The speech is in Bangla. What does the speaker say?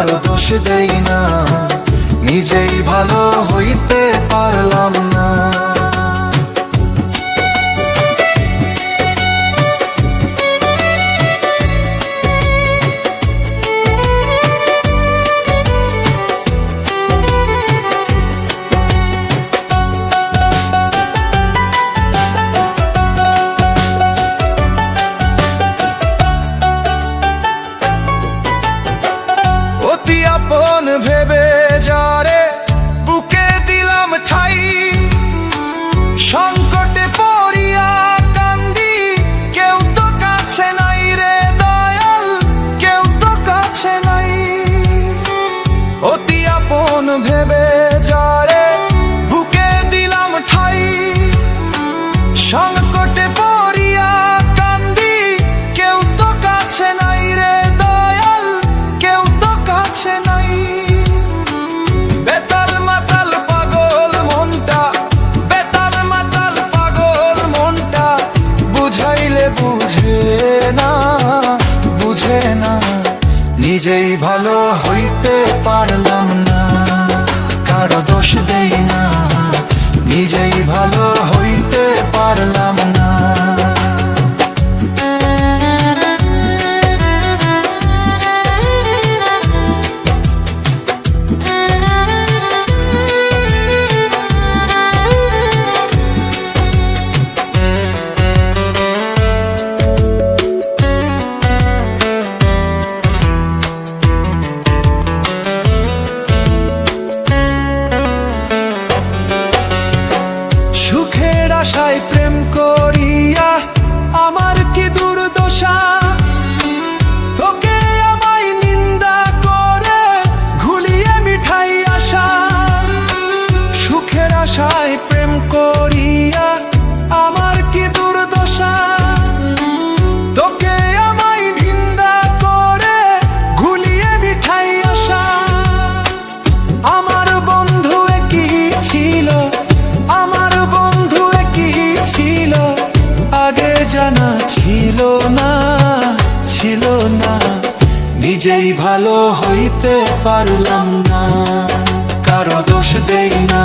কারও দোষ দেই না। নিজেই ভালো হইতে পারলাম ভেবে যারে বুকে দিলাম ঠাই। সংকটে পড়িয়া কান্দি, কেউ তো কাছে নাই রে দয়াল, কেউ তো কাছে নাই। অতি আপন ভেবে বুঝে না বুঝে না। নিজেই ভালো হইতে পারলাম আশায় প্রেম করিয়া আমার কি দুর্দশা? তোকে আমায় নিন্দা করে ঘুলিয়ে মিঠাই আশা। আমার বন্ধু কি ছিল, আমার বন্ধু কি ছিল। আগে জানা ছিল না ছিল না। নিজেই ভালো হইতে পারলাম না, কারও দোষ দেই না।